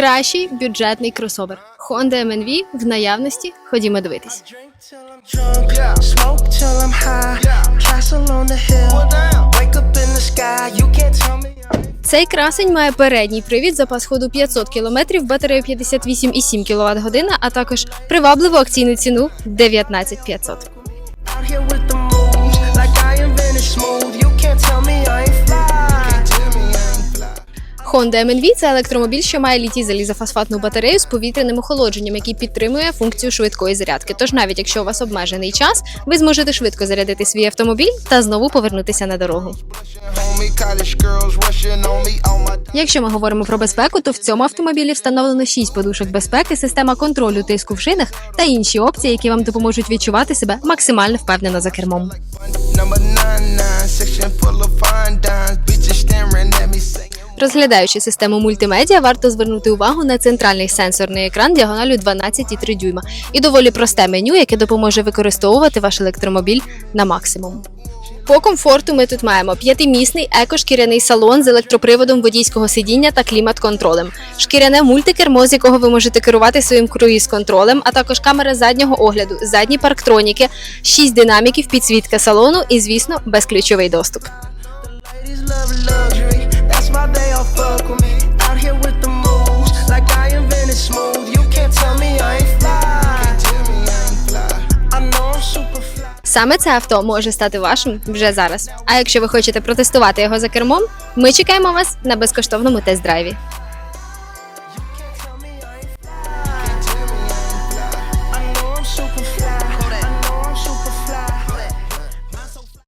Кращий бюджетний кросовер. Honda MNV в наявності. Ходімо дивитись. Цей красень має передній привід, запас ходу 500 км, батарею 58,7 кВт година, а також привабливу акційну ціну 19500. Honda MNV – це електромобіль, що має літій залізофосфатну батарею з повітряним охолодженням, який підтримує функцію швидкої зарядки. Тож навіть якщо у вас обмежений час, ви зможете швидко зарядити свій автомобіль та знову повернутися на дорогу. Якщо ми говоримо про безпеку, то в цьому автомобілі встановлено 6 подушок безпеки, система контролю тиску в шинах та інші опції, які вам допоможуть відчувати себе максимально впевнено за кермом. Розглядаючи систему мультимедіа, варто звернути увагу на центральний сенсорний екран діагоналю 12,3 дюйма і доволі просте меню, яке допоможе використовувати ваш електромобіль на максимум. По комфорту ми тут маємо п'ятимісний екошкіряний салон з електроприводом водійського сидіння та клімат-контролем, шкіряне мультикермо, з якого ви можете керувати своїм круїз-контролем, а також камера заднього огляду, задні парктроніки, 6 динаміків, підсвітка салону і, звісно, безключовий доступ. Why they all fuck with me. Out here with the moves, like I invented smooth. You can't tell me I ain't fly. Саме це авто може стати вашим вже зараз. А якщо ви хочете протестувати його за кермом, ми чекаємо вас на безкоштовному тест-драйві.